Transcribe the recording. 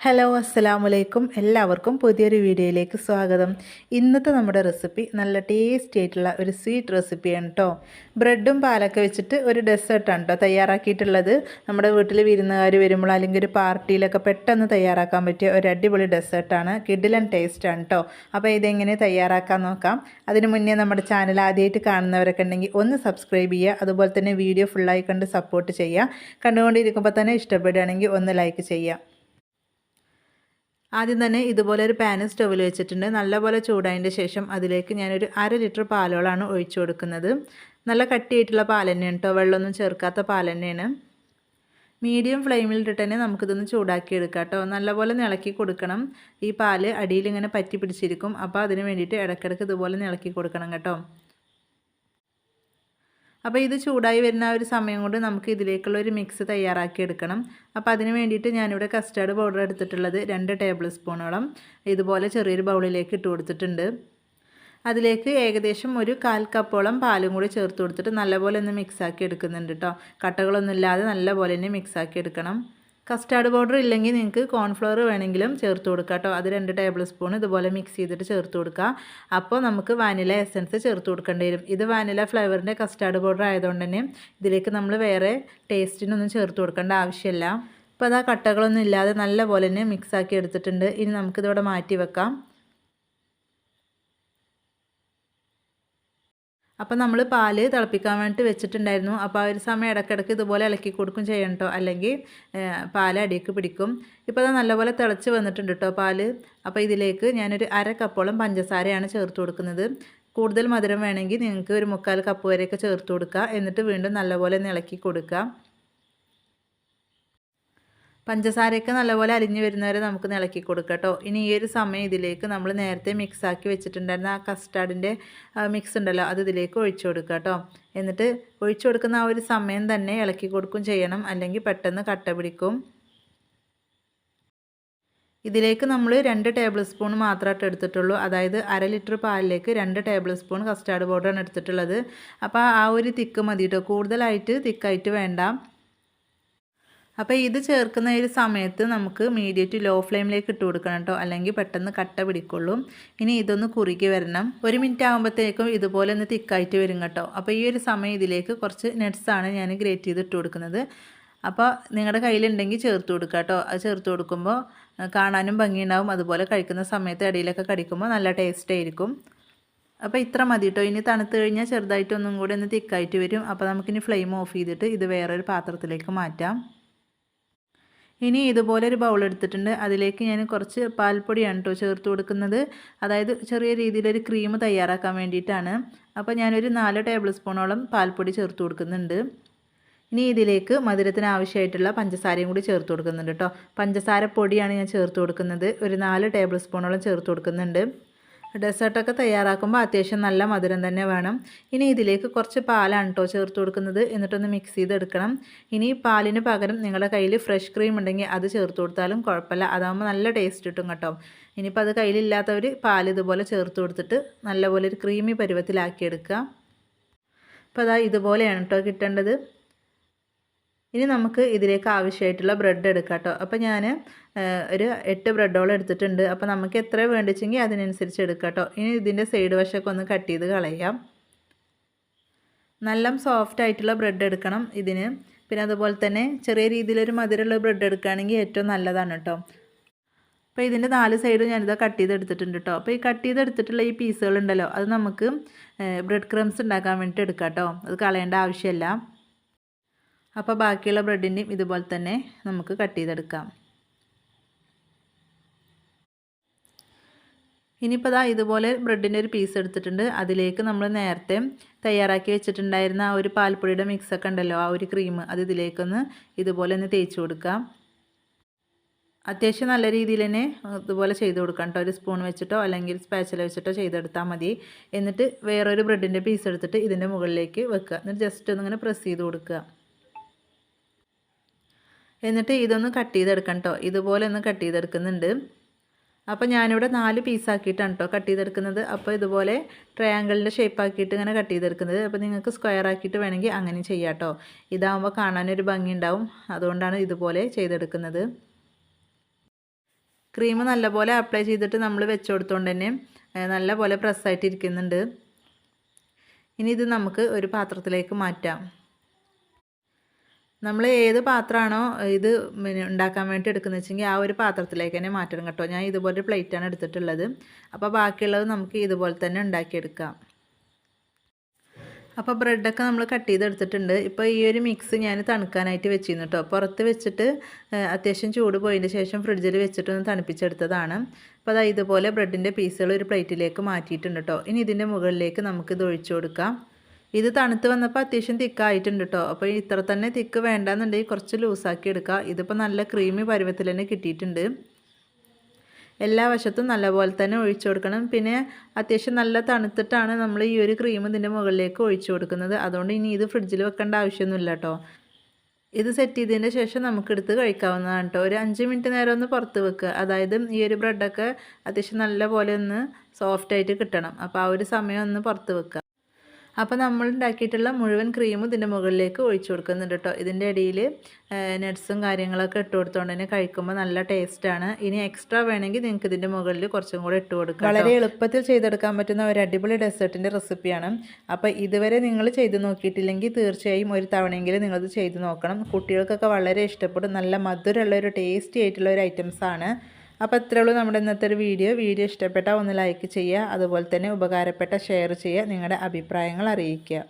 Hello അസ്സലാമലൈക്കും എല്ലാവർക്കും പുതിയൊരു വീഡിയോയിലേക്ക് സ്വാഗതം. ഇന്നത്തെ നമ്മുടെ റെസിപ്പി നല്ല ടേസ്റ്റി ആയിട്ടുള്ള ഒരു സ്വീറ്റ് റെസിപ്പിയാണ് കേട്ടോ ബ്രെഡും പാലൊക്കെ വെച്ചിട്ട് ഒരു ഡെസേർട്ടാണ് കേട്ടോ തയ്യാറാക്കിയിട്ടുള്ളത്. നമ്മുടെ വീട്ടിൽ വിരുന്നുകാർ വരുമ്പോൾ അല്ലെങ്കിൽ ഒരു പാർട്ടിയിലൊക്കെ പെട്ടെന്ന് തയ്യാറാക്കാൻ പറ്റിയ ഒരു അടിപൊളി ഡെസേർട്ടാണ് കിഡിലൻ ടേസ്റ്റാണ് കേട്ടോ അപ്പോൾ ഇതെങ്ങനെ തയ്യാറാക്കാൻ നോക്കാം. അതിന് മുന്നേ നമ്മുടെ ചാനൽ ആദ്യമായിട്ട് കാണുന്നവരൊക്കെ ഉണ്ടെങ്കിൽ ഒന്ന് സബ്സ്ക്രൈബ് ചെയ്യുക. അതുപോലെ തന്നെ വീഡിയോ ഫുള്ളായി കണ്ട് സപ്പോർട്ട് ചെയ്യുക. കണ്ടുകൊണ്ടിരിക്കുമ്പോൾ തന്നെ ഇഷ്ടപ്പെടുകയാണെങ്കിൽ ഒന്ന് ലൈക്ക് ചെയ്യുക. ആദ്യം തന്നെ ഇതുപോലെ ഒരു പാന് സ്റ്റൗവിൽ വെച്ചിട്ടുണ്ട്. നല്ലപോലെ ചൂടായതിന്റെ ശേഷം അതിലേക്ക് ഞാനൊരു അര ലിറ്റർ പാലോളാണ് ഒഴിച്ചു കൊടുക്കുന്നത്. നല്ല കട്ടിയായിട്ടുള്ള പാൽ തന്നെയാണ് കേട്ടോ. വെള്ളമൊന്നും ചേർക്കാത്ത പാൽ തന്നെയാണ് മീഡിയം ഫ്ലെയിമിൽ തന്നെ നമുക്കിതൊന്ന് ചൂടാക്കിയെടുക്കാം കേട്ടോ. നല്ലപോലെ ഇളക്കി കൊടുക്കണം. ഈ പാൽ അടിയിൽ ഇങ്ങനെ പറ്റി പിടിച്ചിരിക്കും. അപ്പോൾ അതിന് വേണ്ടിയിട്ട് ഇടയ്ക്കിടയ്ക്ക് ഇതുപോലെ ഇളക്കി കൊടുക്കണം കേട്ടോ. അപ്പോൾ ഇത് ചൂടായി വരുന്ന ഒരു സമയം കൊണ്ട് നമുക്ക് ഇതിലേക്കുള്ള ഒരു മിക്സ് തയ്യാറാക്കി എടുക്കണം. അപ്പോൾ അതിന് വേണ്ടിയിട്ട് ഞാനിവിടെ കസ്റ്റാർഡ് പൗഡർ എടുത്തിട്ടുള്ളത് രണ്ട് ടേബിൾ സ്പൂണോളം ഇതുപോലെ ചെറിയൊരു ബൗളിലേക്ക് ഇട്ട് കൊടുത്തിട്ടുണ്ട്. അതിലേക്ക് ഏകദേശം ഒരു കാൽ കപ്പോളം പാലും കൂടി ചേർത്ത് കൊടുത്തിട്ട് നല്ലപോലെ ഒന്ന് മിക്സാക്കി എടുക്കുന്നുണ്ട് കേട്ടോ കട്ടകളൊന്നും ഇല്ലാതെ നല്ലപോലെ തന്നെ മിക്സാക്കി എടുക്കണം. കസ്റ്റാർഡ് പൗഡർ ഇല്ലെങ്കിൽ നിങ്ങൾക്ക് കോൺഫ്ലവർ വേണമെങ്കിലും ചേർത്ത് കൊടുക്കുക കേട്ടോ. അത് രണ്ട് ടേബിൾ സ്പൂൺ ഇതുപോലെ മിക്സ് ചെയ്തിട്ട് ചേർത്ത് കൊടുക്കുക അപ്പോൾ നമുക്ക് വാനില എസൻസ് ചേർത്ത് കൊടുക്കേണ്ടി വരും. ഇത് വാനില ഫ്ലേവറിന്റെ കസ്റ്റാർഡ് പൗഡർ ആയതുകൊണ്ട് തന്നെ ഇതിലേക്ക് നമ്മൾ വേറെ ടേസ്റ്റിനൊന്നും ചേർത്ത് കൊടുക്കേണ്ട ആവശ്യമില്ല. അപ്പോൾ അത് കട്ടകളൊന്നും ഇല്ലാതെ നല്ല പോലെ തന്നെ മിക്സാക്കി എടുത്തിട്ടുണ്ട്. ഇനി നമുക്കിതോടെ മാറ്റി വെക്കാം. അപ്പോൾ നമ്മൾ പാൽ തിളപ്പിക്കാൻ വേണ്ടിയിട്ട് വെച്ചിട്ടുണ്ടായിരുന്നു. അപ്പോൾ ആ ഒരു സമയം ഇടയ്ക്കിടയ്ക്ക് ഇതുപോലെ ഇളക്കി കൊടുക്കും ചെയ്യണം കേട്ടോ അല്ലെങ്കിൽ പാൽ അടിയൊക്കെ പിടിക്കും. ഇപ്പോൾ അത് നല്ലപോലെ തിളച്ച് വന്നിട്ടുണ്ട് കേട്ടോ പാൽ. അപ്പോൾ ഇതിലേക്ക് ഞാനൊരു അര കപ്പോളം പഞ്ചസാരയാണ് ചേർത്ത് കൊടുക്കുന്നത്. കൂടുതൽ മധുരം വേണമെങ്കിൽ നിങ്ങൾക്ക് ഒരു മുക്കാൽ കപ്പ് വരെയൊക്കെ ചേർത്ത് കൊടുക്കുക എന്നിട്ട് വീണ്ടും നല്ലപോലെ ഇളക്കി കൊടുക്കുക പഞ്ചസാരയൊക്കെ നല്ലപോലെ അലിഞ്ഞു വരുന്നവരെ നമുക്ക് ഇളക്കി കൊടുക്കട്ടോ. ഇനി ഈ ഒരു സമയം ഇതിലേക്ക് നമ്മൾ നേരത്തെ മിക്സാക്കി വെച്ചിട്ടുണ്ടായിരുന്ന ആ കസ്റ്റാർഡിന്റെ മിക്സ് ഉണ്ടല്ലോ അത് ഇതിലേക്ക് ഒഴിച്ചു കൊടുക്കുക എന്നിട്ട് ഒഴിച്ചു കൊടുക്കുന്ന ആ ഒരു സമയം തന്നെ ഇളക്കി കൊടുക്കും ചെയ്യണം. അല്ലെങ്കിൽ പെട്ടെന്ന് കട്ട പിടിക്കും. ഇതിലേക്ക് നമ്മൾ രണ്ട് ടേബിൾ സ്പൂൺ മാത്രമായിട്ട് എടുത്തിട്ടുള്ളൂ. അതായത് അര ലിറ്റർ പാലിലേക്ക് രണ്ട് ടേബിൾ സ്പൂൺ കസ്റ്റാർഡ് പൗഡറാണ് എടുത്തിട്ടുള്ളത്. അപ്പോൾ ആ ഒരു തിക്ക് മതി കേട്ടോ കൂടുതലായിട്ട് തിക്കായിട്ട് വേണ്ട. അപ്പോൾ ഇത് ചേർക്കുന്ന ഒരു സമയത്ത് നമുക്ക് മീഡിയറ്റ് ലോ ഫ്ലെയിമിലേക്ക് ഇട്ട് കൊടുക്കണം കേട്ടോ. അല്ലെങ്കിൽ പെട്ടെന്ന് കട്ട പിടിക്കുള്ളൂ. ഇനി ഇതൊന്ന് കുറുകി വരണം. ഒരു മിനിറ്റ് ആകുമ്പോഴത്തേക്കും ഇതുപോലെ ഒന്ന് തിക്കായിട്ട് വരും കേട്ടോ. അപ്പോൾ ഈ ഒരു സമയം ഇതിലേക്ക് കുറച്ച് നട്ട്സാണ് ഞാൻ ഗ്രേറ്റ് ചെയ്ത് ഇട്ട് കൊടുക്കുന്നത്. അപ്പോൾ നിങ്ങളുടെ കയ്യിലുണ്ടെങ്കിൽ ചേർത്ത് കൊടുക്കുക കേട്ടോ. അത് ചേർത്ത് കൊടുക്കുമ്പോൾ കാണാനും ഭംഗിയുണ്ടാവും. അതുപോലെ കഴിക്കുന്ന സമയത്ത് ഇടയിലൊക്കെ കടിക്കുമ്പോൾ നല്ല ടേസ്റ്റ് ആയിരിക്കും. അപ്പോൾ ഇത്ര മതി കേട്ടോ. ഇനി തണുത്ത് കഴിഞ്ഞാൽ ചെറുതായിട്ടൊന്നും കൂടി ഒന്ന് തിക്കായിട്ട് വരും. അപ്പോൾ നമുക്കിനി ഫ്ലെയിം ഓഫ് ചെയ്തിട്ട് ഇത് വേറൊരു പാത്രത്തിലേക്ക് മാറ്റാം. ഇനി ഇതുപോലെ ഒരു ബൗൾ എടുത്തിട്ടുണ്ട്. അതിലേക്ക് ഞാൻ കുറച്ച് പാൽപ്പൊടിയാണ് കേട്ടോ ചേർത്ത് കൊടുക്കുന്നത്. അതായത് ചെറിയ രീതിയിലൊരു ക്രീം തയ്യാറാക്കാൻ വേണ്ടിയിട്ടാണ്. അപ്പോൾ ഞാനൊരു നാല് ടേബിൾ സ്പൂണോളം പാൽപ്പൊടി ചേർത്ത് കൊടുക്കുന്നുണ്ട്. ഇനി ഇതിലേക്ക് മധുരത്തിന് ആവശ്യമായിട്ടുള്ള പഞ്ചസാരയും കൂടി ചേർത്ത് കൊടുക്കുന്നുണ്ട് കേട്ടോ പഞ്ചസാര പൊടിയാണ് ഞാൻ ചേർത്ത് കൊടുക്കുന്നത്. ഒരു നാല് ടേബിൾ സ്പൂണോളം ചേർത്ത് കൊടുക്കുന്നുണ്ട്. ഡെസേർട്ടൊക്കെ തയ്യാറാക്കുമ്പോൾ അത്യാവശ്യം നല്ല മധുരം തന്നെ വേണം. ഇനി ഇതിലേക്ക് കുറച്ച് പാലാണ് കേട്ടോ ചേർത്ത് കൊടുക്കുന്നത്. എന്നിട്ടൊന്ന് മിക്സ് ചെയ്തെടുക്കണം. ഇനി പാലിന് പകരം നിങ്ങളുടെ കയ്യിൽ ഫ്രഷ് ക്രീം ഉണ്ടെങ്കിൽ അത് ചേർത്ത് കൊടുത്താലും കുഴപ്പമില്ല. അതാകുമ്പോൾ നല്ല ടേസ്റ്റ് കിട്ടും കേട്ടോ. ഇനിയിപ്പോൾ അത് കയ്യിലില്ലാത്തവർ പാൽ ഇതുപോലെ ചേർത്ത് കൊടുത്തിട്ട് നല്ലപോലെ ഒരു ക്രീമി പരുവത്തിലാക്കിയെടുക്കുക. അപ്പോൾ അതാ ഇതുപോലെയാണ് കേട്ടോ കിട്ടേണ്ടത്. ഇനി നമുക്ക് ഇതിലേക്ക് ആവശ്യമായിട്ടുള്ള ബ്രെഡ് എടുക്കാം കേട്ടോ അപ്പോൾ ഞാൻ ഒരു എട്ട് ബ്രെഡോളം എടുത്തിട്ടുണ്ട്. അപ്പോൾ നമുക്ക് എത്ര വേണ്ടിച്ചെങ്കിൽ അതിനനുസരിച്ച് എടുക്കാം കേട്ടോ ഇനി ഇതിന്റെ സൈഡ് വശമൊക്കെ ഒന്ന് കട്ട് ചെയ്ത് കളയാം. നല്ല സോഫ്റ്റ് ആയിട്ടുള്ള ബ്രെഡ് എടുക്കണം ഇതിന്. പിന്നെ അതുപോലെ തന്നെ ചെറിയ രീതിയിലൊരു മധുരമുള്ള ബ്രെഡ് എടുക്കുകയാണെങ്കിൽ ഏറ്റവും നല്ലതാണ് കേട്ടോ അപ്പോൾ ഇതിന്റെ നാല് സൈഡും ഞാനിത് കട്ട് ചെയ്തെടുത്തിട്ടുണ്ട് കേട്ടോ അപ്പോൾ ഈ കട്ട് ചെയ്തെടുത്തിട്ടുള്ള ഈ പീസുകളുണ്ടല്ലോ അത് നമുക്ക് ബ്രെഡ് ക്രംസ് ഉണ്ടാക്കാൻ വേണ്ടിയിട്ട് എടുക്കാം കേട്ടോ അത് കളയേണ്ട ആവശ്യമില്ല. അപ്പോൾ ബാക്കിയുള്ള ബ്രെഡിന്റെയും ഇതുപോലെ തന്നെ നമുക്ക് കട്ട് ചെയ്തെടുക്കാം. ഇനിയിപ്പോൾ ദാ ഇതുപോലെ ബ്രെഡിന്റെ ഒരു പീസ് എടുത്തിട്ടുണ്ട്. അതിലേക്ക് നമ്മൾ നേരത്തെ തയ്യാറാക്കി വെച്ചിട്ടുണ്ടായിരുന്ന ആ ഒരു പാൽപ്പൊടിയുടെ മിക്സൊക്കെ ഉണ്ടല്ലോ ആ ഒരു ക്രീം അത് ഇതിലേക്കൊന്ന് ഇതുപോലെ ഒന്ന് തേച്ച് കൊടുക്കാം. അത്യാവശ്യം നല്ല രീതിയിൽ തന്നെ ഇതുപോലെ ചെയ്ത് കൊടുക്കാം കേട്ടോ. ഒരു സ്പൂൺ വെച്ചിട്ടോ അല്ലെങ്കിൽ സ്പാച്ചില വെച്ചിട്ടോ ചെയ്തെടുത്താൽ മതി. എന്നിട്ട് വേറൊരു ബ്രെഡിന്റെ പീസ് എടുത്തിട്ട് ഇതിന്റെ മുകളിലേക്ക് വെക്കുക. എന്നിട്ട് ജസ്റ്റ് ഒന്നിങ്ങനെ പ്രസ് ചെയ്ത് കൊടുക്കുക. എന്നിട്ട് ഇതൊന്ന് കട്ട് ചെയ്തെടുക്കണം കേട്ടോ ഇതുപോലെ ഒന്ന് കട്ട് ചെയ്തെടുക്കുന്നുണ്ട്. അപ്പോൾ ഞാനിവിടെ നാല് പീസാക്കിയിട്ടാണ് കേട്ടോ കട്ട് ചെയ്തെടുക്കുന്നത്. അപ്പോൾ ഇതുപോലെ ട്രയാങ്കിളിന്റെ ഷേപ്പ് ആക്കിയിട്ട് ഇങ്ങനെ കട്ട് ചെയ്തെടുക്കുന്നത്. അപ്പോൾ നിങ്ങൾക്ക് സ്ക്വയർ ആക്കിയിട്ട് വേണമെങ്കിൽ അങ്ങനെ ചെയ്യാം കേട്ടോ ഇതാകുമ്പോൾ കാണാനൊരു ഭംഗി ഉണ്ടാവും അതുകൊണ്ടാണ് ഇതുപോലെ ചെയ്തെടുക്കുന്നത്. ക്രീം നല്ലപോലെ അപ്ലൈ ചെയ്തിട്ട് നമ്മൾ വെച്ച് കൊടുത്തോണ്ട് തന്നെ നല്ലപോലെ പ്രസ്സായിട്ട് ഇരിക്കുന്നുണ്ട് ഇനി ഇത് നമുക്ക് ഒരു പാത്രത്തിലേക്ക് മാറ്റാം. നമ്മൾ ഏത് പാത്രമാണോ ഇത് ഉണ്ടാക്കാൻ വേണ്ടി എടുക്കുന്നത് വെച്ചെങ്കിൽ ആ ഒരു പാത്രത്തിലേക്ക് തന്നെ മാറ്റണം കേട്ടോ. ഞാൻ ഇതുപോലെ പ്ലേറ്റാണ് എടുത്തിട്ടുള്ളത്. അപ്പോൾ ബാക്കിയുള്ളത് നമുക്ക് ഇതുപോലെ തന്നെ ഉണ്ടാക്കിയെടുക്കാം. അപ്പോൾ ബ്രെഡൊക്കെ നമ്മൾ കട്ട് ചെയ്തെടുത്തിട്ടുണ്ട്. ഇപ്പോൾ ഈ ഒരു മിക്സ് ഞാൻ തണുക്കാനായിട്ട് വെച്ചിരുന്നു കേട്ടോ. പുറത്ത് വെച്ചിട്ട് അത്യാവശ്യം ചൂട് പോയതിന്റെ ശേഷം ഫ്രിഡ്ജിൽ വെച്ചിട്ടൊന്ന് തണുപ്പിച്ചെടുത്തതാണ്. അപ്പോൾ അതാ ഇതുപോലെ ബ്രെഡിന്റെ പീസുകൾ ഒരു പ്ലേറ്റിലേക്ക് മാറ്റിയിട്ടുണ്ട് കേട്ടോ. ഇനി ഇതിന്റെ മുകളിലേക്ക് നമുക്കിത് ഒഴിച്ചു കൊടുക്കാം. ഇത് തണുത്ത് വന്നപ്പോൾ അത്യാവശ്യം തിക്കായിട്ടുണ്ട് കേട്ടോ അപ്പോൾ ഇത്ര തന്നെ തിക്ക് വേണ്ടാന്നുണ്ടെങ്കിൽ കുറച്ച് ലൂസാക്കി എടുക്കുക ഇതിപ്പോൾ നല്ല ക്രീമി പരുവത്തിൽ തന്നെ കിട്ടിയിട്ടുണ്ട്. എല്ലാ വശത്തും നല്ലപോലെ തന്നെ ഒഴിച്ചു കൊടുക്കണം. പിന്നെ അത്യാവശ്യം നല്ല തണുത്തിട്ടാണ് നമ്മൾ ഈ ഒരു ക്രീം ഇതിന്റെ മുകളിലേക്ക് ഒഴിച്ചു കൊടുക്കുന്നത്. അതുകൊണ്ട് ഇനി ഇത് ഫ്രിഡ്ജിൽ വെക്കേണ്ട ആവശ്യമൊന്നുമില്ല കേട്ടോ ഇത് സെറ്റ് ചെയ്തതിന്റെ ശേഷം നമുക്കെടുത്ത് കഴിക്കാവുന്നതാണ് കേട്ടോ ഒരു അഞ്ച് മിനിറ്റ് നേരം ഒന്ന് പുറത്ത് വെക്കുക. അതായത് ഈ ഒരു ബ്രെഡൊക്കെ അത്യാവശ്യം നല്ല പോലെ ഒന്ന് സോഫ്റ്റായിട്ട് കിട്ടണം. അപ്പോൾ ആ ഒരു സമയം ഒന്ന് പുറത്ത് വെക്കുക. അപ്പോൾ നമ്മൾ ഉണ്ടാക്കിയിട്ടുള്ള മുഴുവൻ ക്രീമും ഇതിന്റെ മുകളിലേക്ക് ഒഴിച്ചു കൊടുക്കുന്നുണ്ട് കേട്ടോ. ഇതിന്റെ ഇടയിൽ നട്ട്സും കാര്യങ്ങളൊക്കെ ഇട്ട് കൊടുത്തുകൊണ്ട് തന്നെ കഴിക്കുമ്പോൾ നല്ല ടേസ്റ്റാണ് ഇനി എക്സ്ട്രാ വേണമെങ്കിൽ നിങ്ങൾക്ക് ഇതിന്റെ മുകളിൽ കുറച്ചും കൂടെ ഇട്ട് കൊടുക്കാം വളരെ എളുപ്പത്തിൽ ചെയ്തെടുക്കാൻ പറ്റുന്ന ഒരു അടിപൊളി ഡെസേർട്ടിന്റെ റെസിപ്പിയാണ് അപ്പോൾ ഇതുവരെ നിങ്ങൾ ചെയ്ത് നോക്കിയിട്ടില്ലെങ്കിൽ തീർച്ചയായും ഒരു തവണയെങ്കിലും നിങ്ങളത് ചെയ്ത് നോക്കണം. കുട്ടികൾക്കൊക്കെ വളരെ ഇഷ്ടപ്പെടും. നല്ല മധുരമുള്ള ഒരു ടേസ്റ്റി ആയിട്ടുള്ള ഒരു ഐറ്റംസാണ് അപ്പോൾ ഇത്രയേ ഉള്ളൂ നമ്മുടെ ഇന്നത്തെ ഒരു വീഡിയോ. വീഡിയോ ഇഷ്ടപ്പെട്ടാൽ ഒന്ന് ലൈക്ക് ചെയ്യുക അതുപോലെ തന്നെ ഉപകാരപ്പെട്ട ഷെയർ ചെയ്യുക നിങ്ങളുടെ അഭിപ്രായങ്ങൾ അറിയിക്കുക.